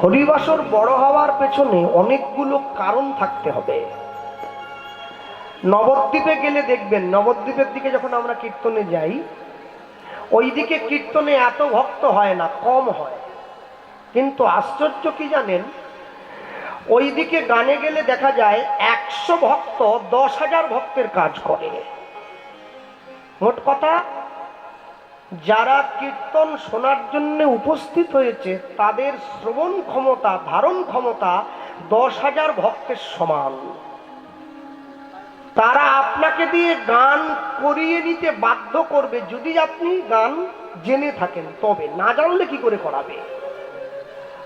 হরিবাসর বড় হওয়ার পেছনে অনেকগুলো কারণ থাকতে হবে। নবদ্বীপে গেলে দেখবেন, নবদ্বীপের দিকে যখন আমরা কীর্তনে যাই, ওইদিকে কীর্তনে এত ভক্ত হয় না, কম হয়। কিন্তু আশ্চর্য কি জানেন? ওইদিকে গানে গেলে দেখা যায় একশো ভক্ত দশ হাজার ভক্তের কাজ করে। মোট কথা যারা কীর্তন শোনার জন্য উপস্থিত হয়েছে, তাদের শ্রবণ ক্ষমতা, ধারণ ক্ষমতা দশ হাজার ভক্তের সমান। তারা আপনাকে দিয়ে গান করিয়ে নিতে বাধ্য করবে। যদি আপনি গান জেনে থাকেন, তবে না জানলে কি করে করাবে?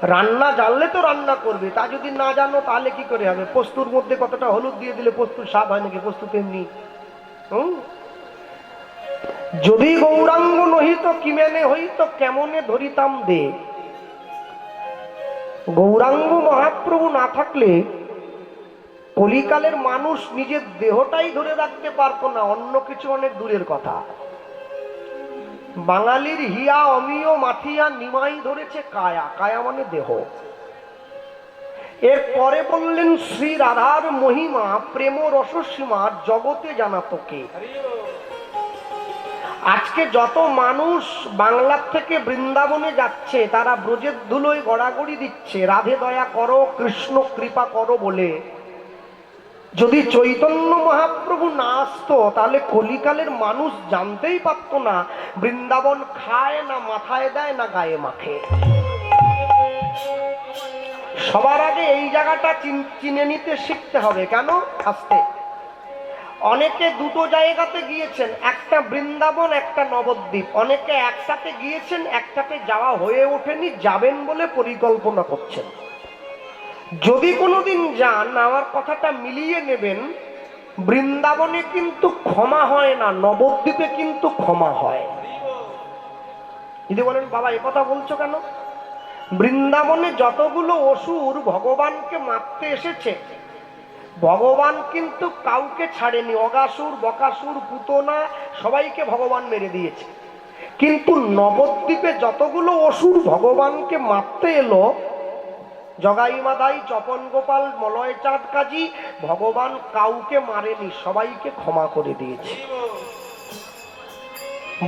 রান্না জানলে তো রান্না করবে, তা যদি না জানো, তাহলে কি করে হবে? পোস্তুর মধ্যে কতটা হলুদ দিয়ে দিলে পোস্তুর স্বাদ হয় নাকি? পোস্ত তেমনি হুম? যদি গৌরাঙ্গ নহিত কিমেনে হইত, কেমনে ধরিতাম দে? গৌরাঙ্গ মহাপ্রভু না থাকলে কলিকালের মানুষ নিজের দেহটাই ধরে রাখতে পারতো না, অন্য কিছু অনেক দূরের কথা। বাঙালির হিয়া অমিয় মাথিয়া নিমাই ধরেছে কায়া কায়া মানে দেহ। এর পরে বললেন, শ্রী রাধার মহিমা প্রেম রসসীমা জগতে জানাতো কে? আজকে যত মানুষ বাংলার থেকে বৃন্দাবনে যাচ্ছে, তারা ব্রজের ধুলোয় গড়াগড়ি দিচ্ছে। রাধে দয়া করো, কৃষ্ণ কৃপা করো বলে। যদি চৈতন্য মহাপ্রভু না আসতো, তাহলে কলিকালের মানুষ জানতেই পারত না, বৃন্দাবন খায় না, মাথায় দেয় না, গায়ে মাখে। সবার আগে এই জায়গাটা চিন- নিতে শিখতে হবে। কেন? আসতে। অনেকে দুটো জায়গাতে গিয়েছেন, একটা বৃন্দাবন, একটা নবদ্বীপ। অনেকে একসাথে গিয়েছেন একটাতে যাওয়া হয়ে ওঠেনি, যাবেন বলে পরিকল্পনা করছেন। যদি কোনোদিন যান, আমার কথাটা মিলিয়ে নেবেন, বৃন্দাবনে কিন্তু ক্ষমা হয় না, নবদ্বীপে কিন্তু ক্ষমা হয়। যদি বলেন, বাবা কথা বলছো কেন? বৃন্দাবনে যতগুলো অসুর ভগবানকে মারতে এসেছে ভগবান কিন্তু কাউকে ছাড়েনি, অগাসুর, বকাসুর, পুতনা, সবাইকে ভগবান মেরে দিয়েছে। কিন্তু নবদ্বীপে যতগুলো অসুর ভগবানকে মারতে এলো, জগাই মাদাই, চপন গোপাল, মলয় চাঁদ কাজী, ভগবান কাউকে মারেনি, সবাইকে ক্ষমা করে দিয়েছে।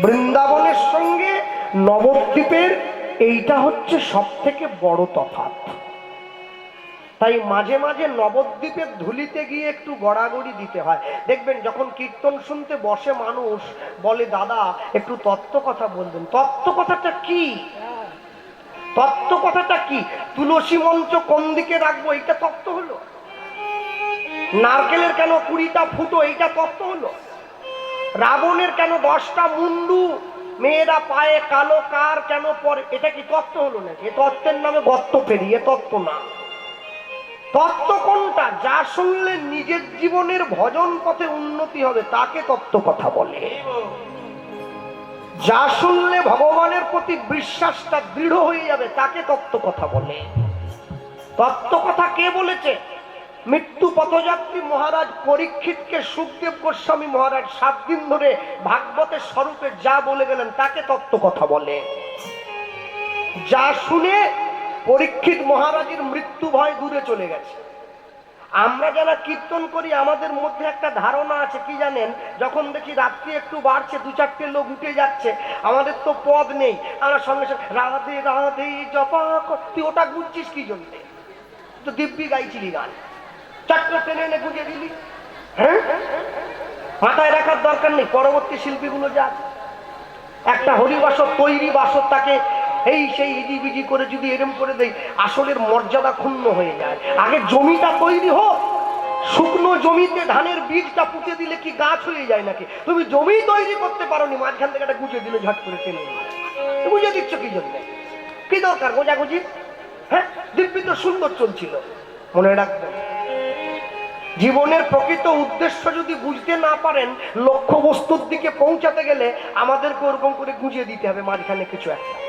বৃন্দাবনের সঙ্গে নবদ্বীপের এইটা হচ্ছে সব থেকে বড় তফাৎ। তাই মাঝে মাঝে নবদ্বীপের ধুলিতে গিয়ে একটু গড়াগড়ি দিতে হয়। দেখবেন যখন কীর্তন শুনতে বসে মানুষ, বলে, দাদা, একটু তত্ত্ব কথা বলবেন। তত্ত্ব কথাটা কি? তত্ত্ব কথাটা কি? তুলসী মঞ্চ কোন দিকে রাখব? এইটা তত্ত্ব হলো। নারকেলের কেন কুড়িটা ফুটো? এইটা তত্ত্ব হলো। রাবণের কেন দশটা মুন্ডু? মেয়েরা পায়ে কালো কার কেন পরে? এটা কি তত্ত্ব হলো নাকি? এ তত্ত্বের নামে গত্ত ফেরি, এ তত্ত্ব না। তত্ত্ব কোনটা যা শুনলে নিজের জীবনের ভজন পথে উন্নতি হবে, তাকে তত্ত্ব কথা বলে। যা শুনলে ভগবানের প্রতি বিশ্বাসটা দৃঢ় হয়ে যাবে, তাকে তত্ত্ব কথা বলে। তত্ত্ব কথা কে বলেছে? মৃত্যু পথযাত্রী মহারাজ পরীক্ষিতকে সুখদেব গোস্বামী মহারাজ সাত দিন ধরে ভাগবতের স্বরূপে যা বলে গেলেন, তাকে তত্ত্ব কথা বলে। যা শুনে পরীক্ষিত মহারাজের মৃত্যু ভয় দূরে চলে গেছে। আমরা যারা কীর্তন করি, আমাদের মধ্যে একটা ধারণা আছে, কি জানেন? যখন দেখি রাত্রি একটু বাড়ছে, দু চারটে লোক উঠে যাচ্ছে, আমাদের তো পদ নেই। আমরা সঙ্গে সঙ্গে, রাধে রাধে, জপা তুই ওটা গুনছিস কি জন্য? তো দিব্যি গাইছিলি গান। চারটা টেনে এনে গুঁজে দিলি। হ্যাঁ? মাথায় রাখার দরকার নেই, পরবর্তী শিল্পীগুলো যা। একটা হরিবাসর তৈরি বাসর তাকে এই সেই ইজি বিজি করে যদি এরম করে দেই আসলের মর্যাদা ক্ষুণ্ণ হয়ে যায়। আগে জমিটা তৈরি হোক, শুকনো জমিতে ধানের বীজটা পুঁতে দিলে কি গাছ হয়ে যায় নাকি? তুমি জমি তৈরি করতে পারোনি, মাঝখান থেকে একটা গুঁজে দিলে ঝট করে টেনে। বুঝে দিচ্ছ কি জন্য? কি দরকার গোজাগুজি? হ্যাঁ দিব্যি তো সুন্দর চলছিল। মনে রাখবেন জীবনের প্রকৃত উদ্দেশ্য যদি বুঝতে না পারেন লক্ষ্য বস্তুর দিকে পৌঁছাতে গেলে আমাদেরকে ওরকম করে গুঁজে দিতে হবে মাঝখানে কিছু একটা।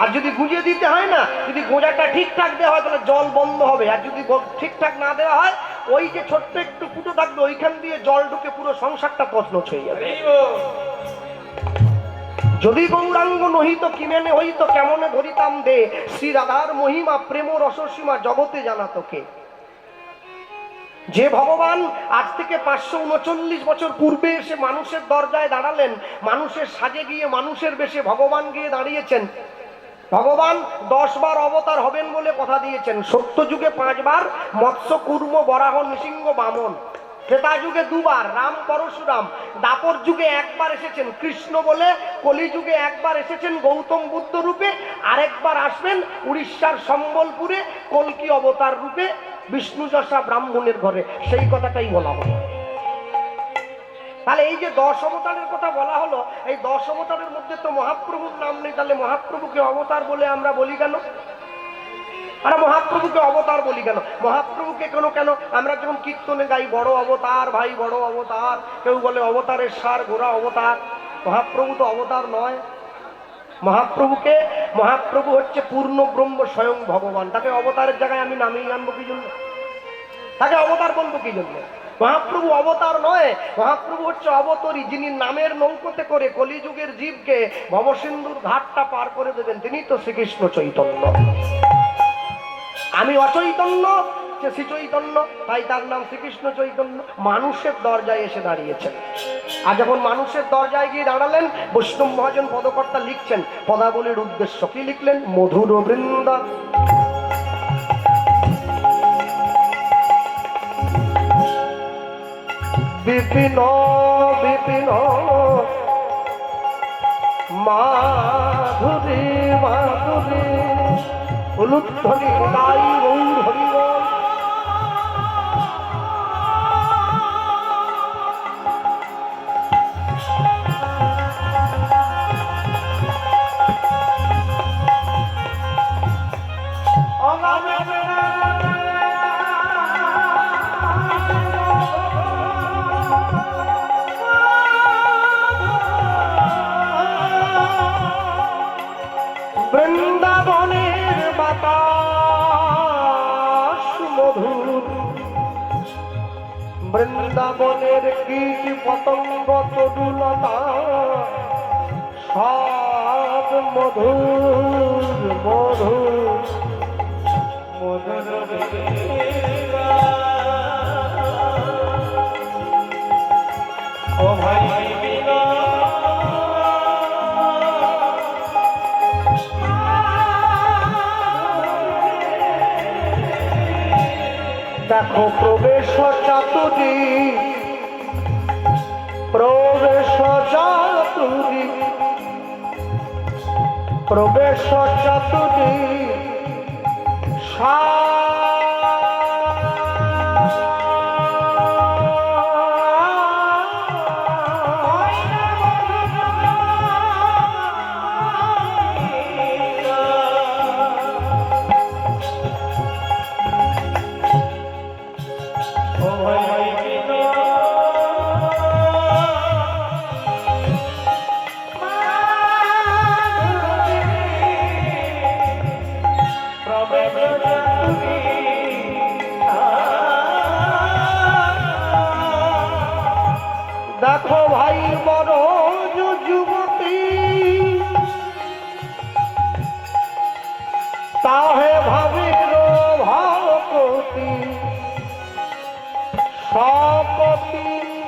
আর যদি গুঁজে দিতে হয় না, যদি গোঁজাটা ঠিকঠাক দেওয়া হয়, তাহলে জল বন্ধ হবে। আর যদি ঠিকঠাক না দেওয়া হয়, ওই যে ছোট্ট একটু ফুটো থাকবে, ওইখান দিয়ে জল ঢুকে পুরো সংসারটা তছনছ হয়ে যাবে। যদি গৌরাঙ্গ নহিত কিমেনে হইত, কেমনে ধরিতাম দে? শ্রী রাধার মহিমা, প্রেম রসসীমা জগতে জানা তোকে। যে ভগবান আজ থেকে পাঁচশো উনচল্লিশ বছর পূর্বে এসে মানুষের দরজায় দাঁড়ালেন, মানুষের সাজে গিয়ে মানুষের বেশে ভগবান গিয়ে দাঁড়িয়েছেন ভগবান দশ বার অবতার হবেন বলে কথা দিয়েছেন। সত্য যুগে পাঁচবার মৎস্য কুর্ম বরাহ, নৃসিংহ, বামন। ত্রেতা যুগে দুবার, রাম, পরশুরাম। দাপর যুগে একবার এসেছেন কৃষ্ণ বলে কলি যুগে একবার এসেছেন গৌতম বুদ্ধ রূপে, আরেকবার আসবেন উড়িষ্যার সম্বলপুরে, কলকি অবতার রূপে, বিষ্ণু যশা ব্রাহ্মণের ঘরে। সেই কথাটাই বলা হলো। তাহলে এই যে দশ অবতারের কথা বলা হলো, এই দশ অবতারের মধ্যে তো মহাপ্রভুর নাম নেই, তাহলে মহাপ্রভুকে অবতার বলে আমরা বলি কেন? আরে মহাপ্রভুকে অবতার বলি কেন? মহাপ্রভুকে কেন কেন? আমরা যখন কীর্তনে গাই, বড় অবতার ভাই, বড় অবতার, কেউ বলে অবতারের সার গোড়া অবতার, মহাপ্রভু তো অবতার নয়। মহাপ্রভুকে, মহাপ্রভু হচ্ছে পূর্ণ ব্রহ্ম স্বয়ং ভগবান, তাকে অবতারের জায়গায় আমি নামিয়ে আনব কি জন্য? তাকে অবতার বলব কি জন্য? মহাপ্রভু অবতার নয়, মহাপ্রভু হচ্ছে অবতরী, যিনি নামের নৌকোতে করে কলিযুগের জীবকে ভবসিন্ধুর ঘাটটা পার করে দেবেন তিনি তো শ্রীকৃষ্ণ চৈতন্য। আমি অচৈতন্য, সে তাই তার নাম শ্রীকৃষ্ণ চৈতন্য। মানুষের দরজায় এসে দাঁড়িয়েছেন। আর যখন মানুষের দরজায় গিয়ে দাঁড়ালেন, বৈষ্ণব মহাজন পদকর্তা লিখছেন, পদাবলীর উদ্দেশ্য কি লিখলেন? মধুর বৃন্দা। বিপিন বিপিন। মাধুরী মাধুরী। হলুধ্বনি তাই গৌর হরিবল বৃন্দাবনের বৃন্দাবনের কীট পতঙ্গ তরুলতা সব মধুর মধুর। ও ভাই দেখো প্রবেশ চাতুরি। প্রবেশ চাতুরি। প্রবেশ চাতুরি। ও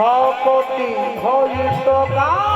ভাবের ভকতি গা